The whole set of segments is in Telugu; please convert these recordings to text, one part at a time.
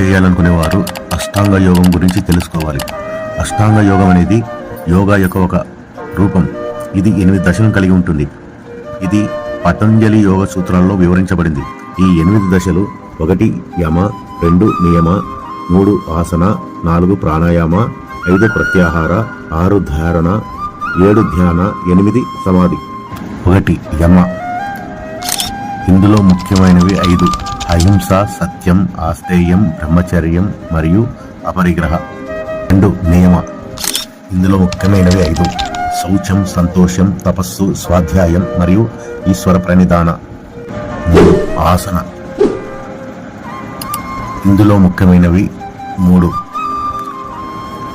చేయాలనుకునే వారు అష్టాంగ యోగం గురించి తెలుసుకోవాలి. అష్టాంగ యోగం అనేది యోగా యొక్క ఒక రూపం. ఇది ఎనిమిది దశలను కలిగి ఉంటుంది. ఇది పతంజలి యోగ సూత్రాల్లో వివరించబడింది. ఈ ఎనిమిది దశలు ఒకటి యమ రెండు నియమ మూడు ఆసన నాలుగు ప్రాణాయామ ఐదు ప్రత్యాహార ఆరు ధారణ ఏడు ధ్యాన ఎనిమిది సమాధి. ఒకటి యమ. ఇందులో ముఖ్యమైనవి ఐదు. అహింస సత్యం ఆస్తేయం బ్రహ్మచర్యం మరియు అపరిగ్రహ. రెండు నియమ. ఇందులో ముఖ్యమైనవి ఐదు. శౌచం సంతోషం తపస్సు స్వాధ్యాయం మరియు ఈశ్వర ప్రణిధాన. మూడు ఆసన. ఇందులో ముఖ్యమైనవి మూడు.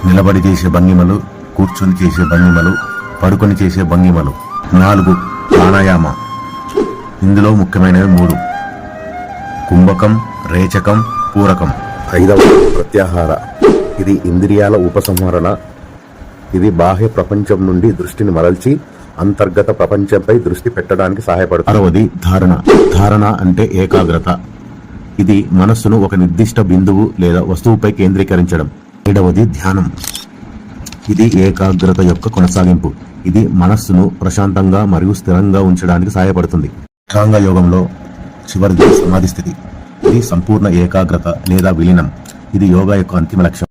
నిలబడి చేసే భంగిమలు కూర్చొని చేసే భంగిమలు పడుకొని చేసే భంగిమలు. నాలుగు ప్రాణాయామ. ఇందులో ముఖ్యమైనవి మూడు. కుంభకం రేచకం పూరకం. ఐదవ ప్రత్యాహార. ఇది ఇంద్రియాల ఉపసంహరణ. ఇది బాహ్య ప్రపంచం నుండి దృష్టిని మరల్చి అంతర్గత ప్రపంచంపై దృష్టి పెట్టడానికి సహాయపడుతుంది. ఆరవది ధారణ. ధారణ అంటే ఏకాగ్రత. ఇది మనస్సును ఒక నిర్దిష్ట బిందువు లేదా వస్తువుపై కేంద్రీకరించడం. ఏడవది ధ్యానం. ఇది ఏకాగ్రత యొక్క కొనసాగింపు. ఇది మనస్సును ప్రశాంతంగా మరియు స్థిరంగా ఉంచడానికి సహాయపడుతుంది. యోగంలో చివరిది సమాధి స్థితి ఇది సంపూర్ణ ఏకాగ్రత లేదా విలీనం. ఇది యోగా యొక్క అంతిమ లక్ష్యం.